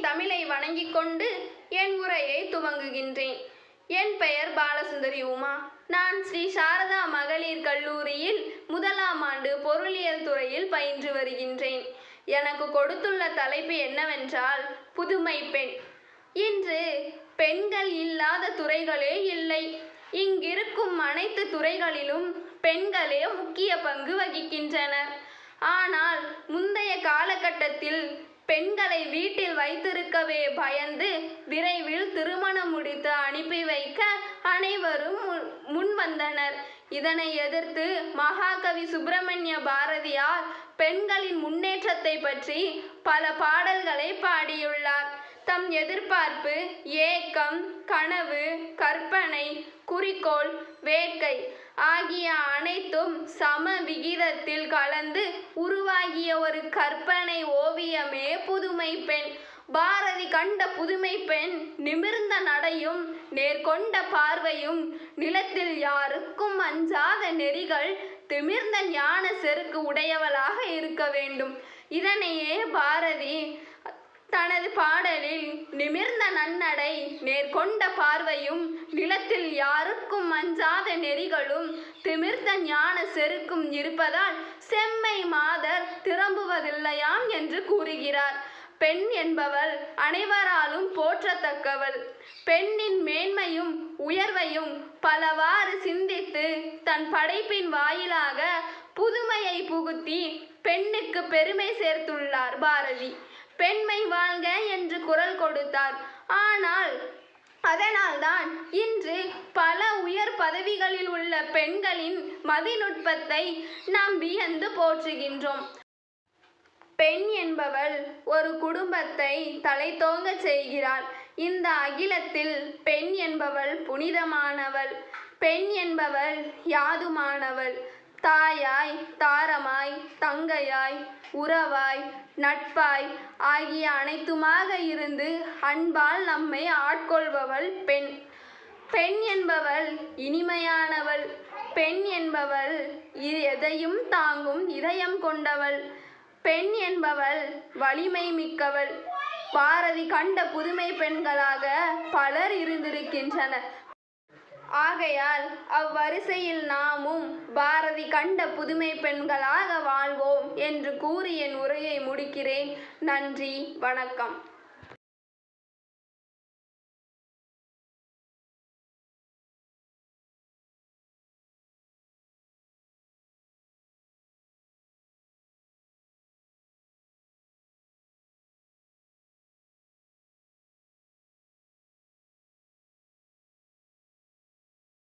தமிழை வணங்கிக் கொண்டு என் உரையை துவங்குகின்றேன். என் பெயர் பாலசுந்தரி உமா. நான் ஸ்ரீ சாரதா மகளிர் கல்லூரியில் முதலாம் ஆண்டு பொருளியல் துறையில் பயின்று வருகின்றேன். எனக்கு கொடுத்துள்ள தலைப்பு என்னவென்றால் புதுமை பெண். இன்று பெண்கள் இல்லாத துறைகளே இல்லை. இங்கிருக்கும் அனைத்து துறைகளிலும் பெண்களே முக்கிய பங்கு வகிக்கின்றனர். ஆனால் முந்தைய காலகட்டத்தில் பெண்களை வீட்டில் வைத்திருக்கவே பயந்து விரைவில் திருமணம் முடித்து அனுப்பி வைக்க அனைவரும் முன்- முன் வந்தனர் இதனை எதிர்த்து மகாகவி சுப்பிரமணிய பாரதியார் பெண்களின் முன்னேற்றத்தை பற்றி பல பாடல்களை பாடியுள்ளார். தம் எதிர்பார்ப்பு ஏக்கம் கனவு கற்பனை குறிக்கோள் வேட்கை ஆகிய அனைத்தும் சம விகிதத்தில் கலந்து உருவாகிய ஒரு கற்பனை ஓவியமே புதுமை பெண். பாரதி கண்ட புதுமை பெண் நிமிர்ந்த நடையும் நேர்கொண்ட பார்வையும் நிலத்தில் யாருக்கும் அஞ்சாத நெறிகள் திமிர்ந்த ஞான செருக்கு உடையவளாக இருக்க வேண்டும். இதனையே பாரதி அவரது பாடலில் நிமிர்ந்த நன்னடை நேர்கொண்ட பார்வையும் நிலத்தில் யாருக்கும் அஞ்சாத நெறிகளும் திமிர்ந்த ஞான செருக்கும் இருப்பதால் செம்மை மாதர் திரும்புவதில்லையாம் என்று கூறுகிறார். பெண் என்பவள் அனைவராலும் போற்றத்தக்கவள். பெண்ணின் மேன்மையும் உயர்வையும் பலவாறு சிந்தித்து தன் படைப்பின் வாயிலாக புதுமையை புகுத்தி பெண்ணுக்கு பெருமை சேர்த்துள்ளார் பாரதி. பெண்மை வாழ்க என்று குரல் கொடுத்தார். ஆனால் அதனால்தான் இன்று பல உயர் பதவிகளில் உள்ள பெண்களின் மதிநுட்பத்தை நாம் வியந்து போற்றுகின்றோம். பெண் என்பவள் ஒரு குடும்பத்தை தலைத்தோங்க செய்கிறாள். இந்த அகிலத்தில் பெண் என்பவள் புனிதமானவள். பெண் என்பவள் யாதுமானவள். தாயாய் தாரமாய் தங்கையாய் உறவாய் நட்பாய் ஆகிய அனைத்துமாக இருந்து அன்பால் நம்மை ஆட்கொள்பவள் பெண். பெண் என்பவள் இனிமையானவள். பெண் என்பவள் எதையும் தாங்கும் இதயம் கொண்டவள். பெண் என்பவள் வலிமை மிக்கவள். பாரதி கண்ட புதுமை பெண்களாக பலர் இருந்திருக்கின்றனர் ஆகையால் அவ்வரிசையில் நாமும் பாரதி கண்ட புதுமை பெண்களாக வாழ்வோம் என்று கூறி என் உரையை முடிக்கிறேன். நன்றி வணக்கம்.